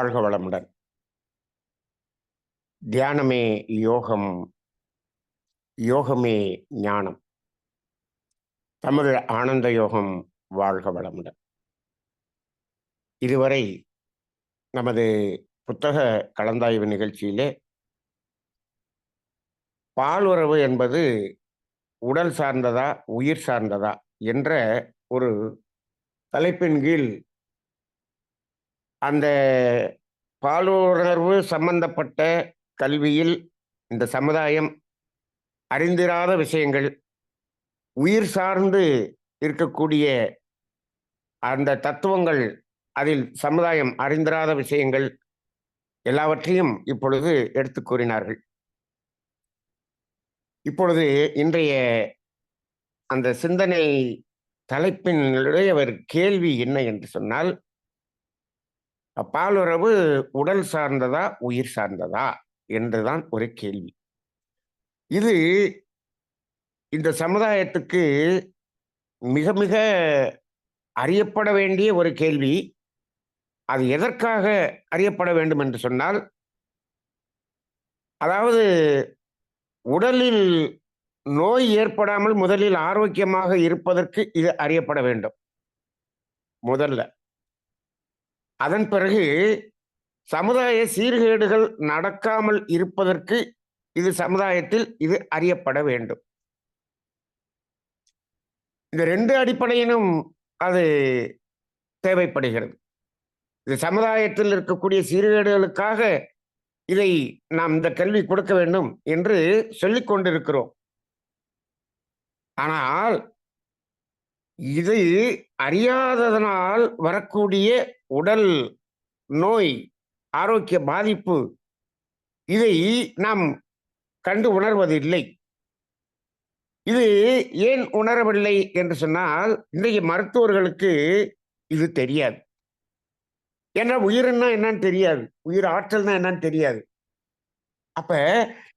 வாழ்க வளமுடன். தியானமே யோகம் யோகமே ஞானம். தமிழ் ஆனந்த யோகம் வாழ்க வளமுடன். இதுவரை நமது புத்தக கலந்தாய்வு நிகழ்ச்சியிலே பாலுறவு என்பது உடல் சார்ந்ததா உயிர் சார்ந்ததா என்ற ஒரு தலைப்பின் கீழ் அந்த பாலுணர்வு சம்பந்தப்பட்ட கல்வியில் இந்த சமுதாயம் அறிந்திராத விஷயங்கள் உயிர் சார்ந்து இருக்கக்கூடிய அந்த தத்துவங்கள் அதில் சமுதாயம் அறிந்திராத விஷயங்கள் எல்லாவற்றையும் இப்பொழுது எடுத்து கூறினார்கள். இப்பொழுது இன்றைய அந்த சிந்தனை தலைப்பினுடைய ஒரு கேள்வி என்ன என்று சொன்னால் பாலுறவு உடல் சார்ந்ததா உயிர் சார்ந்ததா என்றுதான் ஒரு கேள்வி. இது இந்த சமுதாயத்துக்கு மிக மிக அறியப்பட வேண்டிய ஒரு கேள்வி. அது எதற்காக அறியப்பட வேண்டும் என்று சொன்னால் அதாவது உடலில் நோய் ஏற்படாமல் முதலில் ஆரோக்கியமாக இருப்பதற்கு இது அறியப்பட வேண்டும். முதல்ல. அதன் பிறகு சமுதாய சீர்கேடுகள் நடக்காமல் இருப்பதற்கு இது சமுதாயத்தில் இது அறியப்பட வேண்டும். இந்த ரெண்டு அடிப்படையிலும் அது தேவைப்படுகிறது. இது சமுதாயத்தில் இருக்கக்கூடிய சீர்கேடுகளுக்காக இதை நாம் இந்த கல்வி கொடுக்க வேண்டும் என்று சொல்லிக் கொண்டிருக்கிறோம். ஆனால் இது அறியாததனால் வரக்கூடிய உடல் நோய் ஆரோக்கிய பாதிப்பு இதை நாம் கண்டு உணர்வதில்லை. இது ஏன் உணரவில்லை என்று சொன்னால் இன்றைய மருத்துவர்களுக்கு இது தெரியாது. ஏன்னா உயிர்னா என்னன்னு தெரியாது. உயிர் ஆற்றல்னா என்னன்னு தெரியாது. அப்ப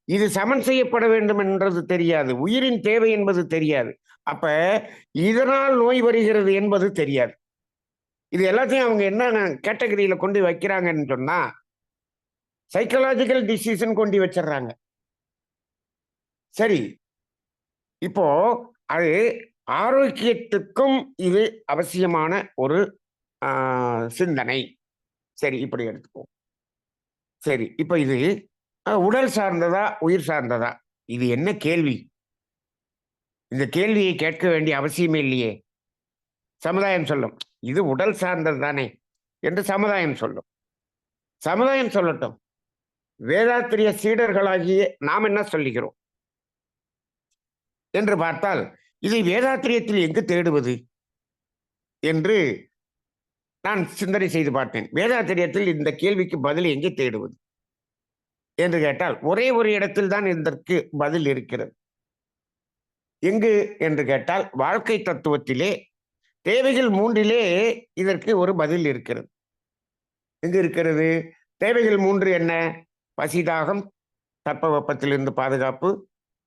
இது சமன் செய்யப்பட வேண்டும் என்றது தெரியாது. உயிரின் தேவை என்பது தெரியாது. அப்ப இதனால் நோய் வருகிறது என்பது தெரியாது. இது எல்லாத்தையும் அவங்க என்ன கேட்டகரியில கொண்டு வைக்கிறாங்கன்னு சொன்னா சைக்கலாஜிக்கல் டிசீஸ்ன்னு கொண்டு வச்சிடுறாங்க. சரி. இப்போ அது ஆரோக்கியத்துக்கும் இது அவசியமான ஒரு சிந்தனை. சரி இப்படி எடுத்துப்போம் சரி இப்போ இது உடல் சார்ந்ததா உயிர் சார்ந்ததா? இது என்ன கேள்வி? இந்த கேள்வியை கேட்க வேண்டிய அவசியமே இல்லையே. சமுதாயம் சொல்லும் இது உடல் சார்ந்தது தானே என்று சமுதாயம் சொல்லும். சமுதாயம் சொல்லட்டும் வேதாத்திரிய சீடர்களாகிய நாம் என்ன சொல்லுகிறோம்? என்று பார்த்தால் இதை வேதாத்திரியத்தில் எங்கு தேடுவது? என்று நான் சிந்தனை செய்து பார்த்தேன். வேதாத்திரியத்தில் இந்த கேள்விக்கு பதில் எங்கே தேடுவது? என்று கேட்டால் ஒரே ஒரு இடத்தில் தான் இதற்கு பதில் இருக்கிறது. எங்கு என்று கேட்டால் வாழ்க்கை தத்துவத்திலே தேவைகள் மூன்றிலே இதற்கு ஒரு பதில் இருக்கிறது. எங்கு இருக்கிறது? தேவைகள் மூன்று என்ன? பசிதாகம் தட்பவெப்பத்திலிருந்து பாதுகாப்பு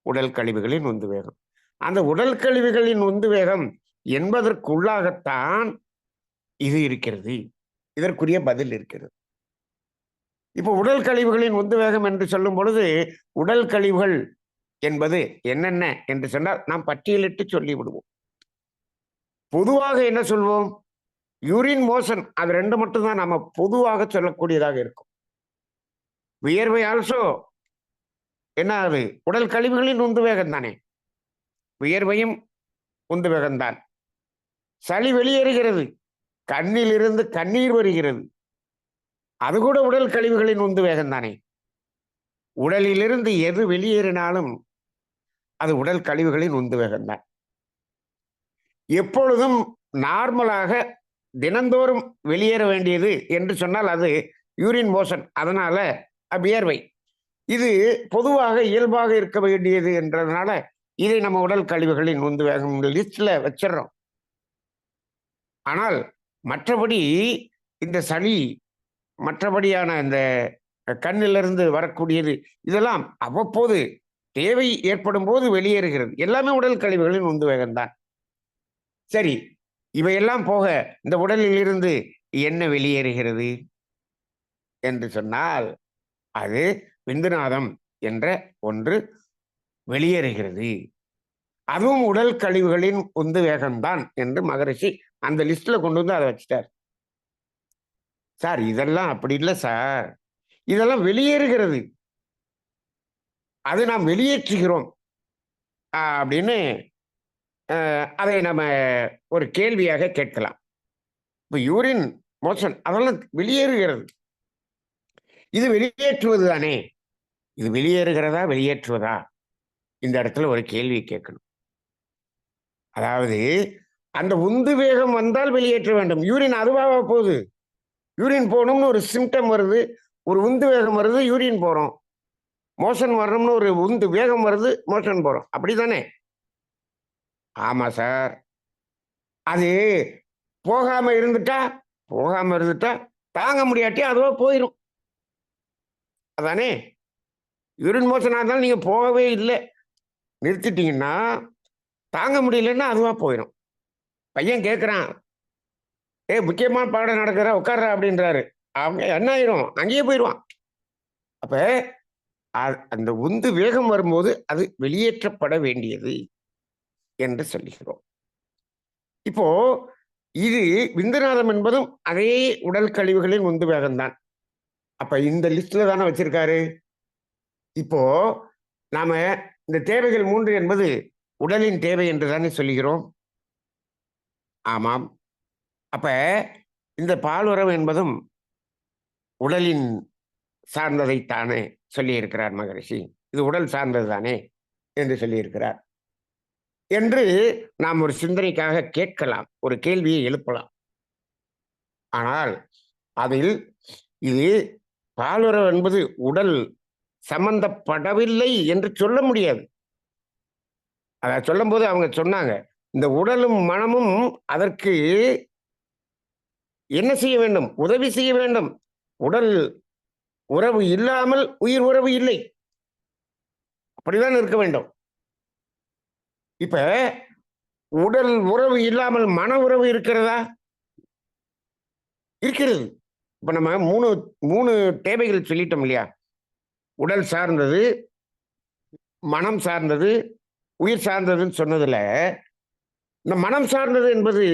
உடல் கழிவுகளின் உந்து வேகம். அந்த உடல் கழிவுகளின் உந்து வேகம் என்பதற்குள்ளாகத்தான் இது இருக்கிறது. இதற்குரிய பதில் இருக்கிறது. இப்போ உடல் கழிவுகளின் உந்து வேகம் என்று சொல்லும் பொழுது உடல் கழிவுகள் என்பது என்னென்ன என்று சொன்னால் நாம் பட்டியலிட்டு சொல்லி விடுவோம் பொதுவாக என்ன சொல்வோம்? யூரின் மோஷன் அது ரெண்டு மட்டும்தான் நம்ம பொதுவாக சொல்லக்கூடியதாக இருக்கும். வியர்வை ஆல்சோ என்ன அது? உடல் கழிவுகளின் உந்து வேகம் தானே? வியர்வையும் உந்து வேகம்தான். சளி வெளியேறுகிறது. கண்ணிலிருந்து கண்ணீர் வருகிறது. அது கூட உடல் கழிவுகளின் உந்து வேகம் தானே உடலிலிருந்து எது வெளியேறினாலும் அது உடல் கழிவுகளின் உந்து வேகம்தான். எப்பொழுதும் நார்மலாக தினந்தோறும் வெளியேற வேண்டியது என்று சொன்னால் அது யூரின் மோஷன் அதனால வியர்வை. இது பொதுவாக இயல்பாக இருக்க வேண்டியது என்றதுனால இதை நம்ம உடல் கழிவுகளின் உந்து வேகம் லிஸ்ட்ல வச்சிடறோம். ஆனால் மற்றபடி இந்த சளி மற்றபடியான இந்த கண்ணிலிருந்து வரக்கூடியது இதெல்லாம் அவ்வப்போது தேவை ஏற்படும் போது வெளியேறுகிறது. எல்லாமே உடல் கழிவுகளின் உந்து வேகம்தான். சரி இவையெல்லாம் போக இந்த உடலில் இருந்து என்ன வெளியேறுகிறது? என்று சொன்னால் அது விந்துநாதம் என்ற ஒன்று வெளியேறுகிறது. அதுவும் உடல் கழிவுகளின் உந்து வேகம்தான் என்று மகரிஷி அந்த லிஸ்ட்ல கொண்டு வந்து அதை வச்சிட்டார். சார் இதெல்லாம் அப்படி இல்லை சார். இதெல்லாம் வெளியேறுகிறது. அதை நாம் வெளியேற்றுகிறோம். அப்படின்னு ஆஹ் அதை நம்ம ஒரு கேள்வியாக கேட்கலாம். இப்போ யூரின் மோஷன் அதெல்லாம் வெளியேறுகிறது. இது வெளியேற்றுவது தானே இது வெளியேறுகிறதா வெளியேற்றுவதா? இந்த இடத்துல ஒரு கேள்வி கேட்கணும். அதாவது அந்த உந்து வேகம் வந்தால் வெளியேற்ற வேண்டும். யூரின் அதுவாக போகுது? யூரின் போகணும்னு ஒரு சிம்டம் வருது ஒரு உந்து வேகம் வருது யூரின் போகிறோம் மோஷன் வரணும்னு ஒரு உந்து வேகம் வருது மோஷன் போகிறோம் அப்படி தானே ஆமாம் சார். அது போகாமல் இருந்துட்டா போகாமல் இருந்துட்டா தாங்க முடியாட்டி அதுவாக போயிடும் அதானே? யூரின் மோஷன் இருந்தாலும் நீங்கள் போகவே இல்லை. நிறுத்திட்டீங்கன்னா தாங்க முடியலன்னா அதுவாக போயிடும் பையன் கேட்குறான் ஏ முக்கியமான பாடம் நடக்கிற உட்கார்ற அப்படின்றாரு. அவங்க என்ன ஆயிரும்? அங்கேயே போயிடுவான். அப்ப அந்த உந்து வேகம் வரும்போது அது வெளியேற்றப்பட வேண்டியது என்று சொல்லுகிறோம். இப்போ இது விந்துநாதம் என்பதும் அதே உடல் கழிவுகளின் உந்து வேகம்தான். அப்ப இந்த லிஸ்ட்ல தானே வச்சிருக்காரு? இப்போ நாம இந்த தேவைகள் மூன்று என்பது உடலின் தேவை என்று தானே சொல்லுகிறோம்? ஆமாம். அப்ப இந்த பாலுறவு என்பதும் உடலின் சார்ந்ததைத்தானே சொல்லியிருக்கிறார் மகரிஷி. இது உடல் சார்ந்தது தானே என்று சொல்லியிருக்கிறார். என்று நாம் ஒரு சிந்தனைக்காக கேட்கலாம் ஒரு கேள்வியை எழுப்பலாம். ஆனால் அதில் இது பாலுறவு என்பது உடல் சம்பந்தப்படவில்லை என்று சொல்ல முடியாது. அதை சொல்லும்போது அவங்க சொன்னாங்க இந்த உடலும் மனமும் அதற்கு என்ன செய்ய வேண்டும்? உதவி செய்ய வேண்டும். உடல் உறவு இல்லாமல் உயிர் உறவு இல்லை. அப்படிதான் இருக்க வேண்டும். இப்ப உடல் உறவு இல்லாமல் மன உறவு இருக்கிறதா? இருக்கிறது. இப்ப நம்ம மூணு மூணு தேவைகள் சொல்லிட்டோம் இல்லையா? உடல் சார்ந்தது மனம் சார்ந்தது உயிர் சார்ந்ததுன்னு சொன்னதுல இந்த மனம் சார்ந்தது என்பது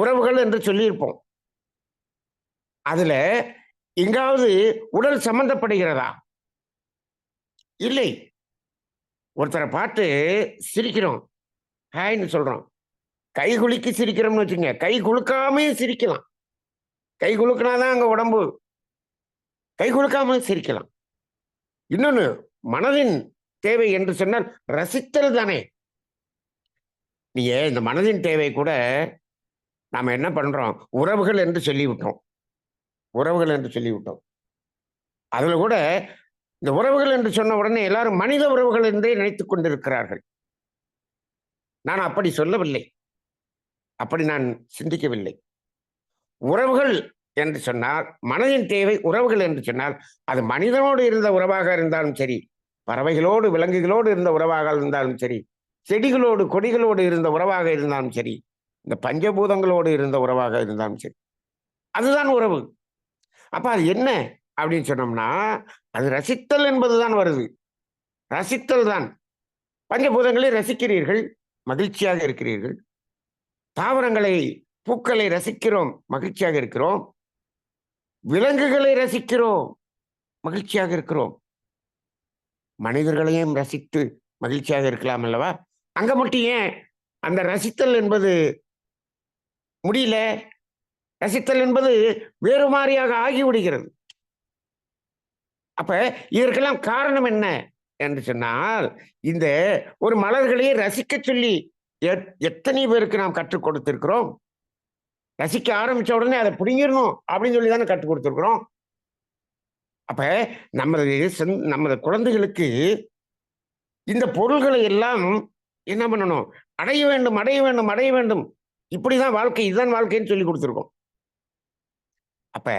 உறவுகள் என்று சொல்லியிருப்போம். அதுல எங்காவது உடல் சம்பந்தப்படுகிறதா? இல்லை. ஒருத்தரை பார்த்து சிரிக்கிறோம். ஹாய்னு சொல்றோம். கை குலுக்கி சிரிக்கிறோம்னு வச்சுங்க கை குலுக்காமே சிரிக்கலாம். கை குலுக்கினாதான் அங்க உடம்பு. கை குலுக்காம சிரிக்கலாம். இன்னொன்னு மனதின் தேவை என்று சொன்னால் ரசித்தல் தானே. நீங்க இந்த மனதின் தேவை கூட நாம் என்ன பண்ணுறோம் உறவுகள் என்று சொல்லிவிட்டோம். உறவுகள் என்று சொல்லிவிட்டோம். அதில் கூட இந்த உறவுகள் என்று சொன்ன உடனே எல்லாரும் மனித உறவுகள் என்றே நினைத்து கொண்டிருக்கிறார்கள். நான் அப்படி சொல்லவில்லை. அப்படி நான் சிந்திக்கவில்லை. உறவுகள் என்று சொன்னால் மனதின் தேவை உறவுகள் என்று சொன்னால் அது மனிதனோடு இருந்த உறவாக இருந்தாலும் சரி பறவைகளோடு விலங்குகளோடு இருந்த உறவாக இருந்தாலும் சரி செடிகளோடு கொடிகளோடு இருந்த உறவாக இருந்தாலும் சரி இந்த பஞ்சபூதங்களோடு இருந்த உறவாக இருந்தாலும் சரி. அதுதான் உறவு. அப்ப அது என்ன அப்படின்னு சொன்னோம்னா அது ரசித்தல் என்பதுதான் வருது. ரசித்தல் தான். பஞ்சபூதங்களை ரசிக்கிறீர்கள் மகிழ்ச்சியாக இருக்கிறீர்கள். தாவரங்களை பூக்களை ரசிக்கிறோம் மகிழ்ச்சியாக இருக்கிறோம். விலங்குகளை ரசிக்கிறோம் மகிழ்ச்சியாக இருக்கிறோம். மனிதர்களையும் ரசித்து மகிழ்ச்சியாக இருக்கலாம் அல்லவா? அங்க மட்டும் ஏன்? அந்த ரசித்தல் என்பது முடியல. ரசித்தல் என்பது வேறு மாதிரியாக ஆகிவிடுகிறது. அப்ப இதற்கெல்லாம் காரணம் என்ன? என்று சொன்னால் இந்த ஒரு மலர்களையே ரசிக்க சொல்லி எத்- எத்தனை பேருக்கு நாம் கற்றுக் கொடுத்திருக்கிறோம்? ரசிக்க ஆரம்பிச்ச உடனே அதை பிடிங்கிடணும் அப்படின்னு சொல்லி தானே கற்றுக் கொடுத்திருக்கிறோம். அப்ப நமது செந்- நமது குழந்தைகளுக்கு இந்த பொருள்களை எல்லாம் என்ன பண்ணணும்? அடைய வேண்டும் அடைய வேண்டும் அடைய வேண்டும் இப்படிதான் வாழ்க்கை இதுதான் வாழ்க்கைன்னு சொல்லி கொடுத்துருக்கோம். அப்ப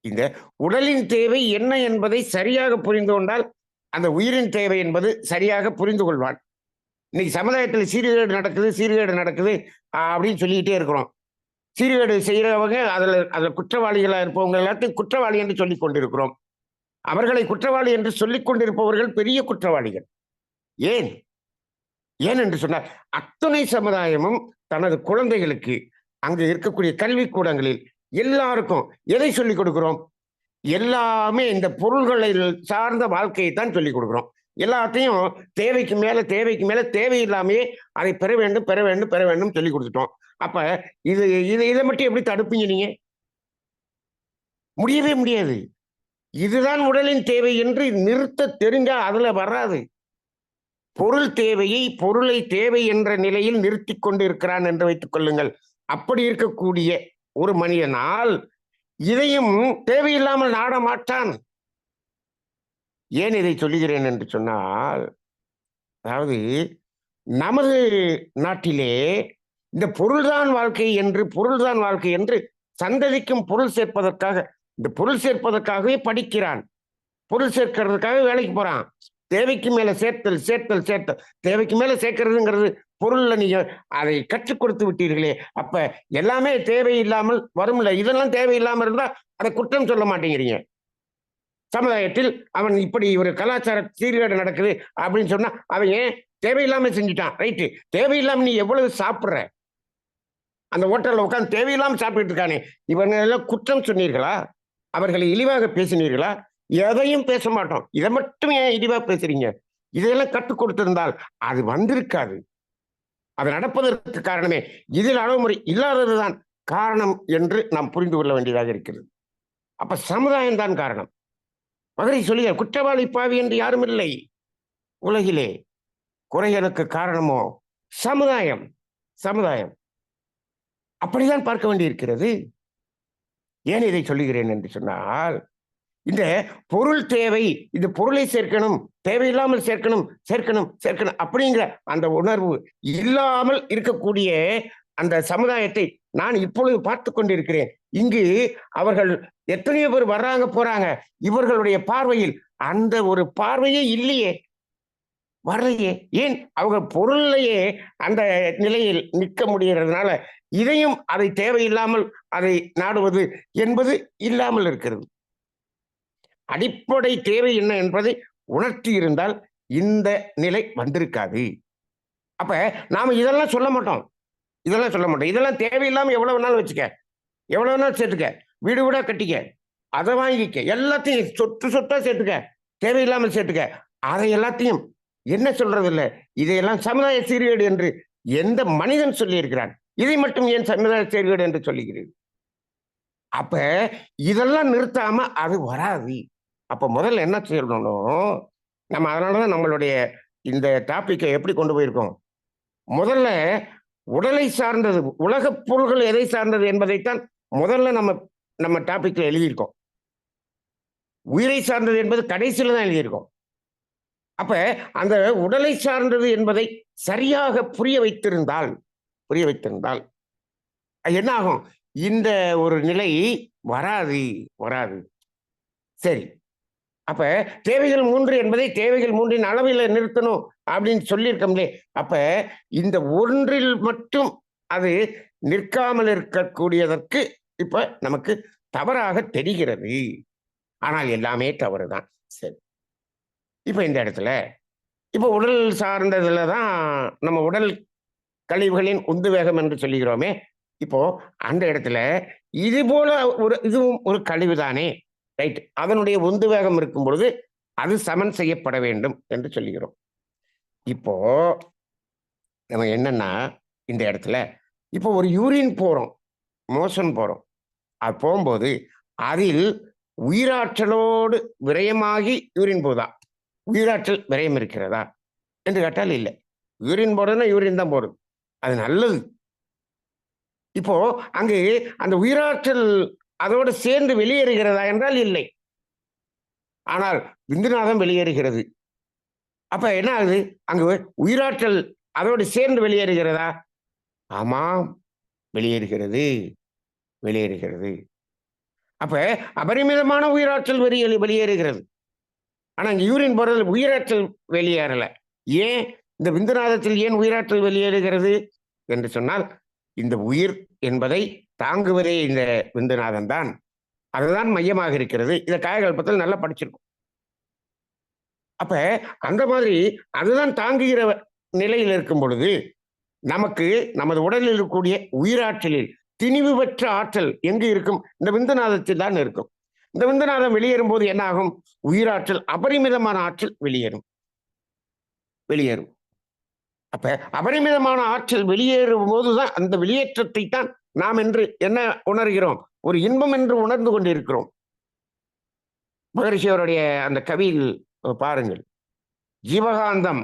இந்த உடலின் தேவை என்ன என்பதை சரியாக புரிந்து கொண்டால் அந்த உயிரின் தேவை என்பது சரியாக புரிந்து கொள்வான். இன்னைக்கு சமுதாயத்தில் சீர்கேடு நடக்குது சீர்கேடு நடக்குது அப்படின்னு சொல்லிக்கிட்டே இருக்கிறோம். சீர்கேடு செய்கிறவங்க அதில் அதில் குற்றவாளிகளாக இருப்பவங்க எல்லாத்தையும் குற்றவாளி என்று சொல்லி கொண்டிருக்கிறோம். அவர்களை குற்றவாளி என்று சொல்லிக் கொண்டிருப்பவர்கள் பெரிய குற்றவாளிகள். ஏன்? ஏன் என்று சொன்னால் அத்துணை சமுதாயமும் தனது குழந்தைகளுக்கு அங்கு இருக்கக்கூடிய கல்விக்கூடங்களில் எல்லாருக்கும் எதை சொல்லிக் கொடுக்கிறோம்? எல்லாமே இந்த பொருள்களை சார்ந்த வாழ்க்கையை தான் சொல்லிக் கொடுக்கிறோம். எல்லாத்தையும் தேவைக்கு மேல தேவைக்கு மேல தேவையில்லாமையே அதை பெற வேண்டும் பெற வேண்டும் பெற வேண்டும் சொல்லி கொடுத்துட்டோம். அப்ப இது இது இதை மட்டும் எப்படி தடுப்பீங்க நீங்க? முடியவே முடியாது. இதுதான் உடலின் தேவை என்று நிறுத்த தெரிஞ்சா அதுல வராது. பொருள் தேவையை பொருளை தேவை என்ற நிலையில் நிறுத்தி கொண்டு இருக்கிறான் என்று வைத்துக் கொள்ளுங்கள். அப்படி இருக்கக்கூடிய ஒரு மனிதனால் இதையும் தேவையில்லாமல் நாட மாட்டான். ஏன் இதை சொல்லுகிறேன் என்று சொன்னால் அதாவது நமது நாட்டிலே இந்த பொருள்தான் வாழ்க்கை என்று பொருள்தான் வாழ்க்கை என்று சந்ததிக்கும் பொருள் சேர்ப்பதற்காக இந்த பொருள் சேர்ப்பதற்காகவே படிக்கிறான். பொருள் சேர்க்கிறதுக்காக வேலைக்கு போறான். தேவைக்கு மேல சேர்த்தல் சேர்த்தல் சேர்த்தல். தேவைக்கு மேல சேர்க்கிறதுங்கிறது பொருள்ல நீங்க அதை கற்றுக் கொடுத்து விட்டீர்களே அப்ப எல்லாமே தேவையில்லாமல் வரும்ல? இதெல்லாம் தேவையில்லாம இருந்தா அதை குற்றம் சொல்ல மாட்டேங்கிறீங்க. சமுதாயத்தில் அவன் இப்படி ஒரு கலாச்சார சீர்கேடு நடக்குது அப்படின்னு சொன்னா அவன் ஏன் தேவையில்லாம செஞ்சுட்டான்? ரைட்டு. தேவையில்லாம நீ எவ்வளவு சாப்பிட்ற? அந்த ஹோட்டல்ல உட்காந்து தேவையில்லாம சாப்பிட்டு இருக்கானே. இவங்க எல்லாம் குற்றம் சொன்னீர்களா? அவர்களை இழிவாக பேசினீர்களா? எதையும் பேச மாட்டோம். இதை மட்டும் ஏன் இழிவா பேசுறீங்க? இதையெல்லாம் கற்றுக் கொடுத்திருந்தால் அது வந்திருக்காது. அது நடப்பதற்கு காரணமே இதில் அளவுமுறை இல்லாததுதான் காரணம் என்று நாம் புரிந்து கொள்ள வேண்டியதாக இருக்கிறது. அப்ப சமுதாயம் தான் காரணம். மதுரை சொல்லுங்க குற்றவாளி பாவி என்று யாரும் இல்லை. உலகிலே குறைகளுக்கு காரணமோ? சமுதாயம் சமுதாயம். அப்படிதான் பார்க்க வேண்டியிருக்கிறது. ஏன் இதை சொல்லுகிறேன் என்று சொன்னால் இந்த பொருள் தேவை இந்த பொருளை சேர்க்கணும் தேவையில்லாமல் சேர்க்கணும் சேர்க்கணும் சேர்க்கணும் அப்படிங்கிற அந்த உணர்வு இல்லாமல் இருக்கக்கூடிய அந்த சமுதாயத்தை நான் இப்பொழுது பார்த்து கொண்டிருக்கிறேன். இங்கு அவர்கள் எத்தனையோ பேர் வர்றாங்க போறாங்க. இவர்களுடைய பார்வையில் அந்த ஒரு பார்வையே இல்லையே. வரலையே. ஏன்? அவங்க பொருளையே அந்த நிலையில் நிற்க முடிகிறதுனால இதையும் அதை தேவையில்லாமல் அதை நாடுவது என்பது இல்லாமல் இருக்கிறது. அடிப்படை தேவை என்ன என்பதை உணர்த்தி இருந்தால் இந்த நிலை வந்திருக்காது. அப்ப நாம இதெல்லாம் சொல்ல மாட்டோம். இதெல்லாம் சொல்ல மாட்டோம். இதெல்லாம் தேவையில்லாம எவ்வளவு நாள் வச்சுக்க. எவ்வளவு நாள் சேர்த்துக்க. வீடு வீடா கட்டிக்க. அதை வாங்கிக்க. எல்லாத்தையும் சொத்து சொத்தா சேர்த்துக்க. தேவையில்லாமல் சேர்த்துக்க. அதை எல்லாத்தையும் என்ன சொல்றது இல்ல இதையெல்லாம் சமுதாய சீர்கேடு என்று எந்த மனிதன் சொல்லியிருக்கிறான்? இதை மட்டும் ஏன் சமுதாய சீர்கேடு என்று சொல்லுகிறீர்கள்? அப்ப இதெல்லாம் நிறுத்தாம அது வராது. அப்போ முதல்ல என்ன செய்யணும் நம்ம அதனாலதான் நம்மளுடைய இந்த டாப்பிக்கை எப்படி கொண்டு போயிருக்கோம்? முதல்ல உடலை சார்ந்தது உலகப் பொருள்கள் எதை சார்ந்தது என்பதைத்தான் முதல்ல நம்ம நம்ம டாப்பிக்கில் எழுதியிருக்கோம். உயிரை சார்ந்தது என்பது கடைசியில் தான் எழுதியிருக்கோம். அப்ப அந்த உடலை சார்ந்தது என்பதை சரியாக புரிய வைத்திருந்தால் புரிய வைத்திருந்தால் என்ன ஆகும்? இந்த ஒரு நிலை வராது வராது. சரி. அப்ப தேவைகள் மூன்று என்பதை தேவைகள் மூன்றின் அளவில் நிறுத்தணும் அப்படின்னு சொல்லியிருக்கோம்லே. அப்ப இந்த ஒன்றில் மட்டும் அது நிற்காமல் இருக்கக்கூடியதற்கு இப்ப நமக்கு தவறாக தெரிகிறது. ஆனால் எல்லாமே தவறு தான் சரி. இப்ப இந்த இடத்துல இப்ப உடல் சார்ந்ததுல தான் நம்ம உடல் கழிவுகளின் உந்து வேகம் என்று சொல்லுகிறோமே. இப்போ அந்த இடத்துல இது போல ஒரு இதுவும் ஒரு கழிவு தானே ரைட் அதனுடைய உந்து வேகம் இருக்கும் பொழுது அது சமன் செய்யப்பட வேண்டும் என்று சொல்லுகிறோம். இப்போ நம்ம என்னன்னா இந்த இடத்துல இப்போ ஒரு யூரின் போகிறோம் மோஷன் போகிறோம் அது போகும்போது அதில் உயிராற்றலோடு விரயமாகி யூரின் போதா உயிராற்றல் விரயம் இருக்கிறதா? என்று கேட்டால் இல்லை. யூரின் போடுறதுன்னா யூரின் தான் போடுது அது நல்லது. இப்போ அங்கே அந்த உயிராற்றல் அதோடு சேர்ந்து வெளியேறுகிறதா என்றால் இல்லை. ஆனால் விந்துநாதம் வெளியேறுகிறது. அப்ப என்ன ஆகுது? அங்கு உயிராற்றல் அதோடு சேர்ந்து வெளியேறுகிறதா? ஆமாம் வெளியேறுகிறது வெளியேறுகிறது. அப்ப அபரிமிதமான உயிராற்றல் வெளியே வெளியேறுகிறது. ஆனா இங்க யூரின் போறது உயிராற்றல் வெளியேறல. ஏன்? இந்த விந்துநாதத்தில் ஏன் உயிராற்றல் வெளியேறுகிறது? என்று சொன்னால் இந்த உயிர் என்பதை தாங்குவதே இந்த விந்துநாதன் தான். அதுதான் மையமாக இருக்கிறது. இதை காயகல்பத்தில் நல்லா படிச்சிருக்கும். அப்ப அந்த மாதிரி அதுதான் தாங்குகிற நிலையில் இருக்கும் பொழுது நமக்கு நமது உடலில் இருக்கக்கூடிய உயிராற்றலில் திணிவு பெற்ற ஆற்றல் எங்கு இருக்கும்? இந்த விந்துநாதத்தில் தான் இருக்கும். இந்த விந்துநாதம் வெளியேறும் போது என்ன ஆகும்? உயிராற்றல் அபரிமிதமான ஆற்றல் வெளியேறும். வெளியேறும். அப்ப அபரிமிதமான ஆற்றல் வெளியேறும் போதுதான் அந்த வெளியேற்றத்தை தான் நாம் என்று என்ன உணர்கிறோம்? ஒரு இன்பம் என்று உணர்ந்து கொண்டிருக்கிறோம். மகரிஷி அவருடைய அந்த கவியில் பாருங்கள். ஜீவகாந்தம்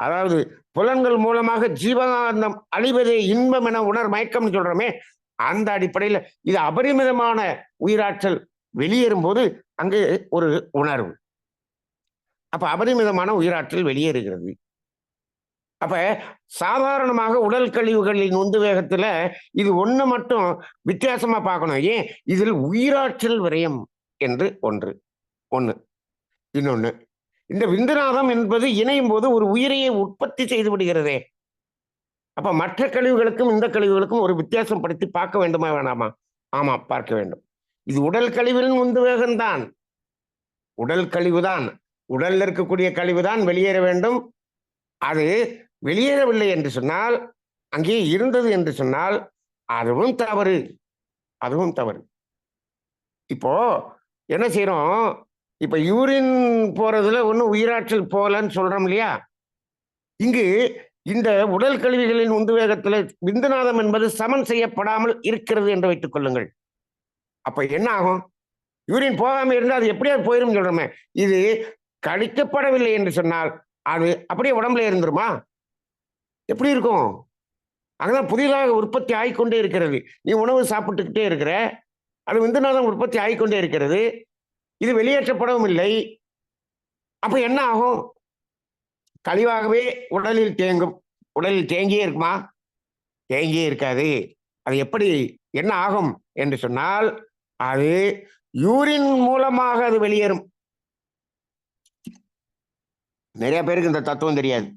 அதாவது புலன்கள் மூலமாக ஜீவகாந்தம் அழிவதே இன்பம் என உணர் மயக்கம்னு சொல்றோமே அந்த அடிப்படையில் இது அபரிமிதமான உயிராற்றல் வெளியேறும் போது அங்கு ஒரு உணர்வு. அப்ப அபரிமிதமான உயிராற்றல் வெளியேறுகிறது. அப்ப சாதாரணமாக உடல் கழிவுகளின் உந்து வேகத்துல இது ஒண்ணு மட்டும் வித்தியாசமா பார்க்கணும். ஏன்? இதில் உயிராற்றல் விரயம் என்று ஒன்று. ஒண்ணு. இன்னொன்னு. இந்த விந்துநாதம் என்பது இணையும் போது ஒரு உயிரையை உற்பத்தி செய்து விடுகிறதே. அப்ப மற்ற கழிவுகளுக்கும் இந்த கழிவுகளுக்கும் ஒரு வித்தியாசம் படுத்தி பார்க்க வேண்டுமா வேணாமா? ஆமா பார்க்க வேண்டும். இது உடல் கழிவின் உந்து வேகம்தான். உடல் கழிவுதான். உடல்ல இருக்கக்கூடிய கழிவுதான் வெளியேற வேண்டும். அது வெளியேறவில்லை என்று சொன்னால் அங்கே இருந்தது என்று சொன்னால் அதுவும் தவறு. அதுவும் தவறு. இப்போ என்ன செய்யறோம் இப்ப யூரின் போறதுல ஒன்றும் உயிராற்றல் போகலன்னு சொல்றோம் இல்லையா? இங்கு இந்த உடல் கழிவுகளின் உந்து வேகத்தில் விந்துநாதம் என்பது சமன் செய்யப்படாமல் இருக்கிறது என்று வைத்துக் கொள்ளுங்கள். அப்ப என்ன ஆகும்? யூரின் போகாம இருந்தால் அது எப்படியாவது போயிரும் சொல்றோமே. இது கழிக்கப்படவில்லை என்று சொன்னால் அது அப்படியே உடம்புல இருந்துருமா? எப்படி இருக்கும்? அங்கதான் புதிதாக உற்பத்தி ஆகிக்கொண்டே இருக்கிறது. நீ உணவு சாப்பிட்டுக்கிட்டே இருக்கிற அது விந்துநாதம் உற்பத்தி ஆகிக்கொண்டே இருக்கிறது. இது வெளியேற்றப்படவும் இல்லை. அப்ப என்ன ஆகும்? கழிவாகவே உடலில் தேங்கும். உடலில் தேங்கியே இருக்குமா? தேங்கியே இருக்காது. அது எப்படி என்ன ஆகும் என்று சொன்னால் அது யூரின் மூலமாக அது வெளியேறும். நிறைய பேருக்கு இந்த தத்துவம் தெரியாது.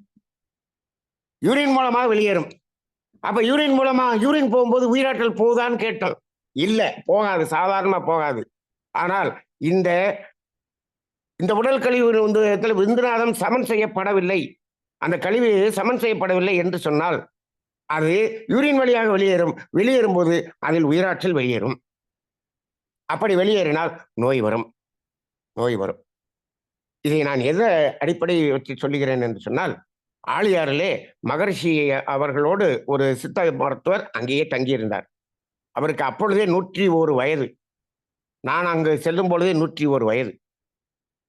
யூரின் மூலமாக வெளியேறும். அப்போ யூரின் மூலமாக யூரின் போகும்போது உயிராற்றல் போகுதான்னு கேட்டோம். இல்லை போகாது சாதாரணமாக போகாது. ஆனால் இந்த இந்த உடல் கழிவு வந்து விந்துநாதம் சமன் செய்யப்படவில்லை. அந்த கழிவு சமன் செய்யப்படவில்லை என்று சொன்னால் அது யூரின் வழியாக வெளியேறும். வெளியேறும் போது அதில் உயிராற்றல் வெளியேறும். அப்படி வெளியேறினால் நோய் வரும். நோய் வரும். இதை நான் எதை அடிப்படை வச்சு சொல்லுகிறேன் என்று சொன்னால் ஆழியாரிலே மகரிஷி அவர்களோடு ஒரு சித்த மருத்துவர் அங்கேயே தங்கியிருந்தார். அவருக்கு அப்பொழுதே நூற்றி ஒரு வயது. நான் அங்கு செல்லும் பொழுதே நூற்றி ஒரு வயது.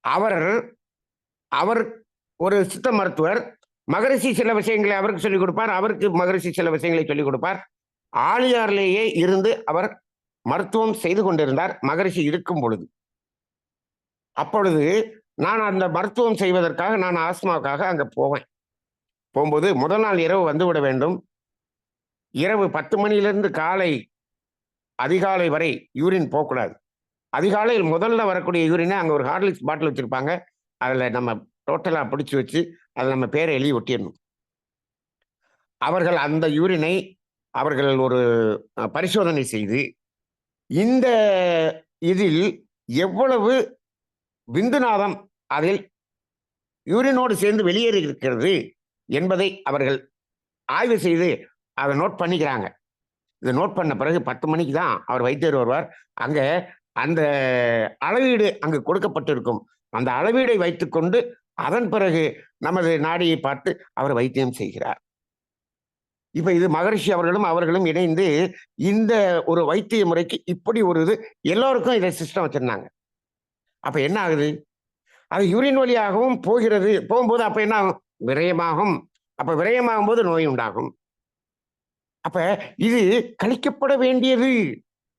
அவர் அவர் ஒரு சித்த மருத்துவர். மகரிஷி சில விஷயங்களை அவருக்கு சொல்லிக் கொடுப்பார். அவருக்கு மகரிஷி சில விஷயங்களை சொல்லிக் கொடுப்பார். ஆழியாரிலேயே இருந்து அவர் மருத்துவம் செய்து கொண்டிருந்தார். மகரிஷி இருக்கும் பொழுது. அப்பொழுது நான் அந்த மருத்துவம் செய்வதற்காக நான் ஆஸ்மாவுக்காக அங்கே போவேன். போகும்போது முதல் நாள் இரவு வந்து விட வேண்டும். இரவு பத்து மணியிலிருந்து காலை அதிகாலை வரை யூரின் போகக்கூடாது. அதிகாலையில் முதல்ல வரக்கூடிய யூரினை அங்கே ஒரு ஹார்லிக்ஸ் பாட்டில் வச்சுருப்பாங்க. அதில் நம்ம டோட்டலாக பிடிச்சி வச்சு அதில் நம்ம பேரை எழுதி ஒட்டிடணும். அவர்கள் அந்த யூரினை அவர்கள் ஒரு பரிசோதனை செய்து இந்த இதில் எவ்வளவு விந்துநாதம் அதில் யூரினோடு சேர்ந்து வெளியேறி இருக்கிறது என்பதை அவர்கள் ஆய்வு செய்து அதை நோட் பண்ணிக்கிறாங்க. இதை நோட் பண்ண பிறகு பத்து மணிக்கு தான் அவர் வைத்தியர் வருவார். அங்கே அந்த அளவீடு அங்கு கொடுக்கப்பட்டிருக்கும். அந்த அளவீடை வைத்துக்கொண்டு அதன் பிறகு நமது நாடியை பார்த்து அவர் வைத்தியம் செய்கிறார். இப்ப இது மகரிஷி அவர்களும் அவர்களும் இணைந்து இந்த ஒரு வைத்திய முறைக்கு இப்படி ஒரு இது எல்லோருக்கும் இதை சிஸ்டம் வச்சிருந்தாங்க. அப்ப என்ன ஆகுது? அது யூரின் வழியாகவும் போகிறது. போகும்போது அப்ப என்ன ஆகும்? விரயமாகும். அப்ப விரயமாகும் போது நோய் உண்டாகும். அப்ப இது கழிக்கப்பட வேண்டியது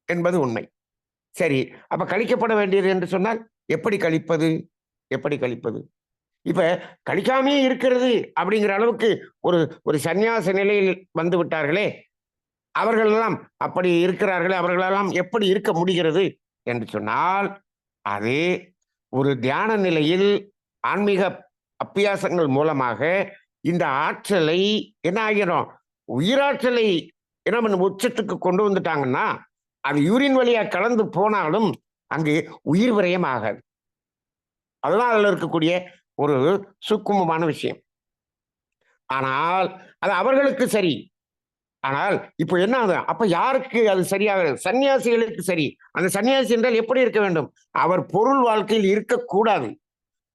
என்பது உண்மை. சரி அப்ப கழிக்கப்பட வேண்டியது என்று சொன்னால் எப்படி கழிப்பது? எப்படி கழிப்பது? இப்ப கழிக்காமே இருக்கிறது அப்படிங்கிற அளவுக்கு ஒரு ஒரு சந்நியாச நிலையில் வந்து விட்டார்களே அவர்களெல்லாம் அப்படி இருக்கிறார்களே அவர்களெல்லாம் எப்படி இருக்க முடிகிறது என்று சொன்னால் அது ஒரு தியான நிலையில் ஆன்மீக அப்பியாசங்கள் மூலமாக இந்த ஆற்றலை என்ன ஆகிறோம் உயிராற்றலை என்ன பண்ண உச்சத்துக்கு கொண்டு வந்துட்டாங்கன்னா அது யூரின் வழியாக கலந்து போனாலும் அங்கு உயிர் விரயம் ஆகாது. அதுதான் அதில் இருக்கக்கூடிய ஒரு சுக்குமமான விஷயம். ஆனால் அது அவர்களுக்கு சரி. ஆனால் இப்போ என்ன ஆகுது? அப்ப யாருக்கு அது சரியாக சன்னியாசிகளுக்கு சரி. அந்த சன்னியாசி என்றால் எப்படி இருக்க வேண்டும்? அவர் பொருள் வாழ்க்கையில் இருக்கக்கூடாது.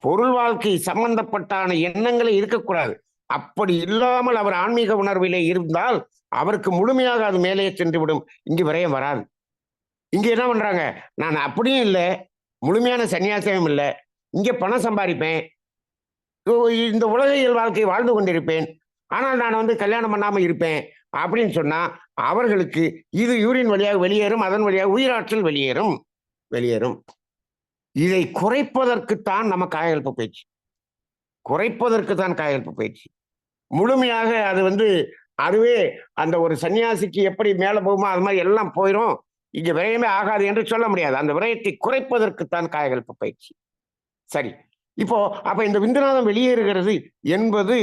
பொருள் வாழ்க்கை சம்பந்தப்பட்டான எண்ணங்களே இருக்கக்கூடாது. அப்படி இல்லாமல் அவர் ஆன்மீக உணர்விலே இருந்தால் அவருக்கு முழுமையாக அது மேலே சென்று விடும் இங்கு விரயம் வராது. இங்க என்ன பண்றாங்க? நான் அப்படியும் இல்லை. முழுமையான சன்னியாசமும் இல்லை. இங்க பணம் சம்பாதிப்பேன். இந்த உலகியல் வாழ்க்கை வாழ்ந்து கொண்டிருப்பேன். ஆனால் நான் வந்து கல்யாணம் பண்ணாமல் இருப்பேன் அப்படின்னு சொன்னா அவர்களுக்கு இது யூரின் வழியாக வெளியேறும் அதன் வழியாக உயிராற்றல் வெளியேறும். வெளியேறும். இதை குறைப்பதற்குத்தான் நம்ம காயகல்ப பயிற்சி. குறைப்பதற்கு தான் காயகல்ப பயிற்சி. முழுமையாக அது வந்து அதுவே அந்த ஒரு சன்னியாசிக்கு எப்படி மேலே போகுமோ அது மாதிரி எல்லாம் போயிடும் இங்கே விரயமே ஆகாது என்று சொல்ல முடியாது. அந்த விரயத்தை குறைப்பதற்குத்தான் காயகல்ப பயிற்சி. சரி. இப்போ அப்ப இந்த விந்துநாதம் வெளியேறுகிறது என்பது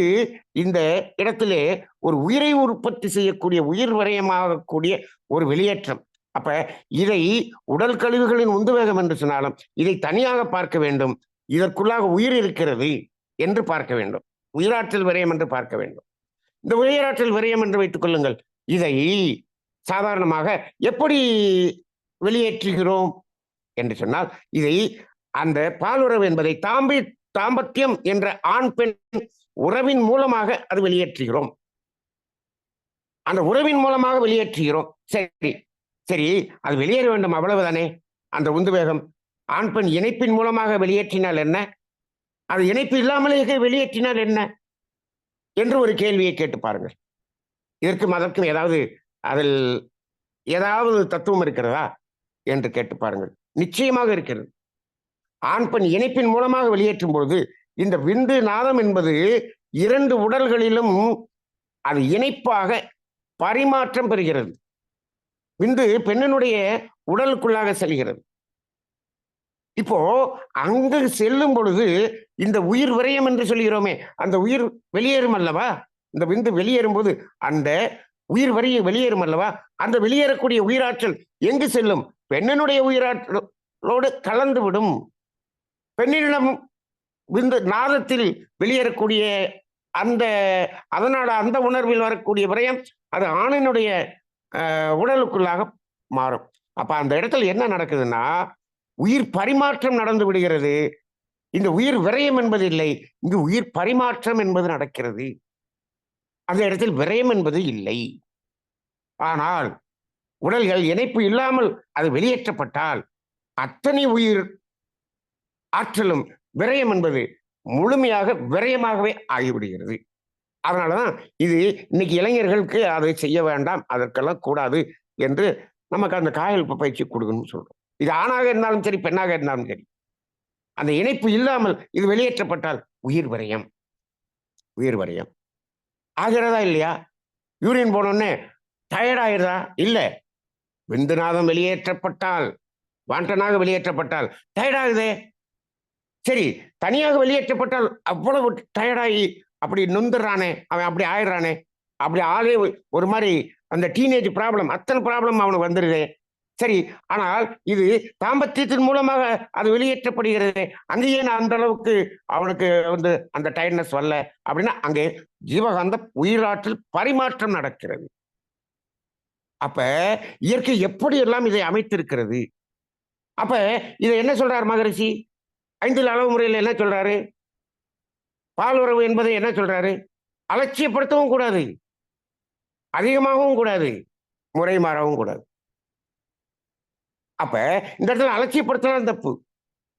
இந்த இடத்திலே ஒரு உயிரை உற்பத்தி செய்யக்கூடிய உயிர் விரயமாகக்கூடிய ஒரு வெளியேற்றம். அப்ப இதை உடல் கழிவுகளின் உந்துவேகம் என்று சொன்னாலும் இதை தனியாக பார்க்க வேண்டும். இதற்குள்ளாக உயிர் இருக்கிறது என்று பார்க்க வேண்டும். உயிராற்றல் விரயம் என்று பார்க்க வேண்டும். இந்த உயிராற்றல் விரயம் என்று வைத்துக் கொள்ளுங்கள். இதை சாதாரணமாக எப்படி வெளியேற்றுகிறோம் என்று சொன்னால் இதை அந்த பாலுறவு என்பதை தாம்பி தாம்பத்தியம் என்ற ஆண் பெண் உறவின் மூலமாக அது வெளியேற்றுகிறோம். அந்த உறவின் மூலமாக வெளியேற்றுகிறோம். சரி சரி அது வெளியேற வேண்டும் அவ்வளவுதானே? அந்த உந்து வேகம் ஆண் பெண் இணைப்பின் மூலமாக வெளியேற்றினால் என்ன? அது இணைப்பு இல்லாமலே வெளியேற்றினால் என்ன? என்று ஒரு கேள்வியை கேட்டு பாருங்கள். இதற்கும் அதற்கும் ஏதாவது அதில் ஏதாவது தத்துவம் இருக்கிறதா? என்று கேட்டு பாருங்கள். நிச்சயமாக இருக்கிறது. ஆண் பெண் இணைப்பின் மூலமாக வெளியேற்றும் பொழுது இந்த விந்து நாதம் என்பது இரண்டு உடல்களிலும் அது இணைப்பாக பரிமாற்றம் பெறுகிறது. விந்து பெண்ணினுடைய உடலுக்குள்ளாக செல்கிறது. இப்போ அங்கு செல்லும் பொழுது இந்த உயிர் விரயம் என்று சொல்கிறோமே அந்த உயிர் வெளியேறும் அல்லவா? இந்த விந்து வெளியேறும் போது அந்த உயிர் வரிய வெளியேறும் அல்லவா? அந்த வெளியேறக்கூடிய உயிராற்றல் எங்கு செல்லும்? பெண்ணினுடைய உயிராற்றலோடு கலந்து விடும் பெண்ணிடம் விந்து நாதத்தில் வெளியேறக்கூடிய அந்த அதனால அந்த உணர்வில் வரக்கூடிய விரயம் அது ஆணினுடைய உடலுக்குள்ளாக மாறும். அப்ப அந்த இடத்துல என்ன நடக்குதுன்னா உயிர் பரிமாற்றம் நடந்து விடுகிறது. இந்த உயிர் விரயம் என்பது இல்லை. இங்கு உயிர் பரிமாற்றம் என்பது நடக்கிறது. அந்த இடத்தில் விரயம் என்பது இல்லை. ஆனால் உடல்கள் இணைப்பு இல்லாமல் அது வெளியேற்றப்பட்டால் அத்தனை உயிர் ஆற்றலும் விரயம் என்பது முழுமையாக விரயமாகவே ஆகிவிடுகிறது. அதனாலதான் இது இன்னைக்கு இளைஞர்களுக்கு அதை செய்ய வேண்டாம் அதற்கெல்லாம் கூடாது என்று நமக்கு அந்த காயல் பயிற்சி கொடுக்கணும்னு சொல்றோம். இது ஆணாக இருந்தாலும் சரி பெண்ணாக இருந்தாலும் சரி. அந்த இணைப்பு இல்லாமல் இது வெளியேற்றப்பட்டால் உயிர் வரையம். உயிர் வரையம். ஆகிறதா இல்லையா? யூரின் போனோடனே டயர்டாயிருதா இல்லை. விந்துநாதம் வெளியேற்றப்பட்டால் வாண்டனாக வெளியேற்றப்பட்டால் டயர்டாகுதே சரி தனியாக வெளியேற்றப்பட்டால் அவ்வளவு டயர்டாகி அப்படி நொந்துடுறானே அவன் அப்படி ஆயிடுறானே அப்படி ஆளே ஒரு- மாதிரி அந்த டீனேஜ் ப்ராப்ளம் அத்தனை ப்ராப்ளம் அவனுக்கு வந்துடுதே சரி ஆனால் இது தாம்பத்தியத்தின் மூலமாக அது வெளியேற்றப்படுகிறது. அங்கேயே நான் அந்த அளவுக்கு அவனுக்கு வந்து அந்த டயர்ட்னஸ் வரல. அப்படின்னா அங்கே ஜீவகாந்த உயிராற்றல் பரிமாற்றம் நடக்கிறது. அப்ப இயற்கை எப்படி எல்லாம் இதை அமைத்திருக்கிறது? அப்ப இதை என்ன சொல்றார் மகரிஷி? ஐந்தில் அளவு முறையில் என்ன சொல்றாரு? பால் உறவு என்பதை என்ன சொல்றாரு? அலட்சியப்படுத்தவும் கூடாது. அதிகமாகவும் கூடாது. முறை மாறவும் கூடாது. அப்ப இந்த இடத்துல அலட்சியப்படுத்துறது தப்பு.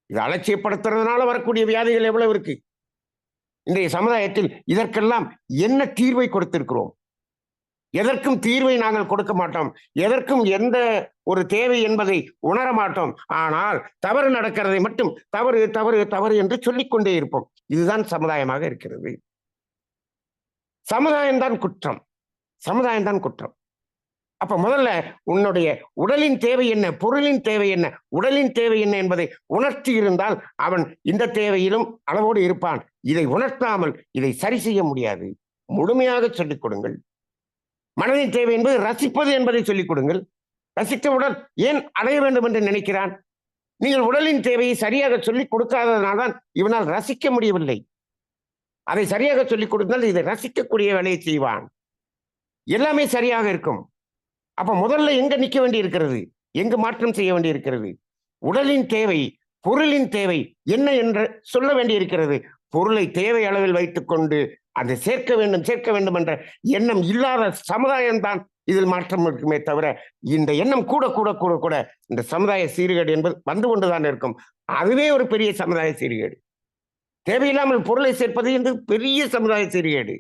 இது அலட்சியப்படுத்துறதுனால வரக்கூடிய வியாதிகள் எவ்வளவு இருக்கு? இன்றைய சமுதாயத்தில் இதற்கெல்லாம் என்ன தீர்வை கொடுத்திருக்கிறோம்? எதற்கும் தீர்வை நாங்கள் கொடுக்க மாட்டோம். எதற்கும் எந்த ஒரு தேவை என்பதை உணர மாட்டோம். ஆனால் தவறு நடக்கிறதை மட்டும் தவறு தவறு தவறு என்று சொல்லிக் கொண்டே இருப்போம். இதுதான் சமுதாயமாக இருக்கிறது. சமுதாயம்தான் குற்றம். சமுதாயம்தான் குற்றம். அப்ப முதல்ல உன்னுடைய உடலின் தேவை என்ன பொருளின் தேவை என்ன உடலின் தேவை என்ன என்பதை உணர்த்தி இருந்தால் அவன் இந்த தேவையிலும் அளவோடு இருப்பான். இதை உணர்த்தாமல் இதை சரி செய்ய முடியாது. முழுமையாக சொல்லிக் கொடுங்கள். மனதின் தேவை என்பது ரசிப்பது என்பதை சொல்லிக் கொடுங்கள். ரசித்தவுடன் ஏன் அடைய வேண்டும் என்று நினைக்கிறான்? நீங்கள் உடலின் தேவையை சரியாக சொல்லிக் கொடுக்காததனால்தான் இவனால் ரசிக்க முடியவில்லை. அதை சரியாக சொல்லிக் கொடுத்தால் இதை ரசிக்கக்கூடிய வேலையை செய்வான். எல்லாமே சரியாக இருக்கும். அப்ப முதல்ல எங்க நிக்க வேண்டி இருக்கிறது எங்கு மாற்றம் செய்ய வேண்டி இருக்கிறது உடலின் தேவை பொருளின் தேவை என்ன என்று சொல்ல வேண்டி இருக்கிறது பொருளை தேவை அளவில் வைத்துக்கொண்டு அதை சேர்க்க வேண்டும் சேர்க்க வேண்டும் என்ற எண்ணம் இல்லாத சமுதாயம்தான் இதில் மாற்றம் இருக்குமே தவிர இந்த எண்ணம் கூட கூட கூட கூட இந்த சமுதாய சீர்கேடு என்பது வந்து கொண்டுதான் இருக்கும். அதுவே ஒரு பெரிய சமுதாய சீர்கேடு. தேவையில்லாமல் பொருளை சேர்ப்பது என்று பெரிய சமுதாய சீர்கேடு.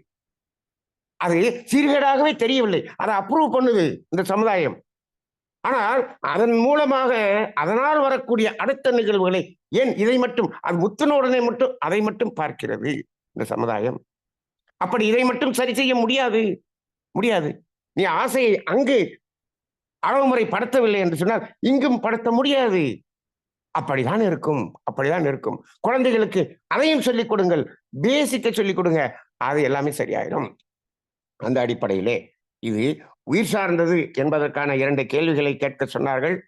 அது சீர்கேடாகவே தெரியவில்லை. அதை அப்ரூவ் பண்ணுது இந்த சமுதாயம். ஆனால் அதன் மூலமாக அதனால் வரக்கூடிய அடுத்த நிகழ்வுகளை ஏன் இதை மட்டும் அது முத்தனுடனே மட்டும் அதை மட்டும் பார்க்கிறது இந்த சமுதாயம். அப்படி இதை மட்டும் சரி செய்ய முடியாது. முடியாது. நீ ஆசையை அங்கு அளவுமுறை படுத்தவில்லை என்று சொன்னால் இங்கும் படுத்த முடியாது. அப்படிதான் இருக்கும். அப்படிதான் இருக்கும். குழந்தைகளுக்கு அதையும் சொல்லிக் கொடுங்கள். பேசிக்க சொல்லிக் கொடுங்க. அது எல்லாமே சரியாயிடும். அந்த அடிப்படையிலே இது உயிர் சார்ந்தது என்பதற்கான இரண்டு கேள்விகளை கேட்க சொன்னார்கள்.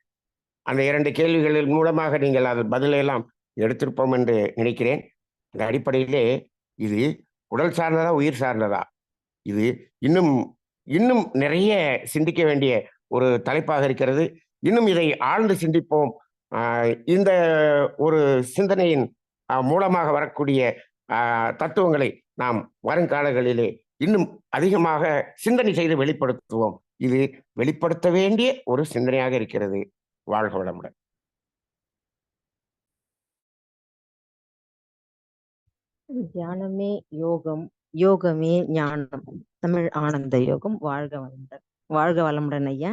அந்த இரண்டு கேள்விகளின் மூலமாக நீங்கள் அது பதிலையெல்லாம் எடுத்திருப்போம் என்று நினைக்கிறேன். அந்த அடிப்படையிலே இது உடல் சார்ந்ததா உயிர் சார்ந்ததா? இது இன்னும் இன்னும் நிறைய சிந்திக்க வேண்டிய ஒரு தலைப்பாக இருக்கிறது. இன்னும் இதை ஆழ்ந்து சிந்திப்போம். இந்த ஒரு சிந்தனையின் மூலமாக வரக்கூடிய தத்துவங்களை நாம் வருங்காலங்களிலே இன்னும் அதிகமாக சிந்தனை செய்து வெளிப்படுத்துவோம். இது வெளிப்படுத்த வேண்டிய ஒரு சிந்தனையாக இருக்கிறது. வாழ்க வளமுடன். தியானமே யோகம் யோகமே ஞானம். தமிழ் ஆனந்த யோகம் வாழ்க வளமுடன் வாழ்க வளமுடன் ஐயா.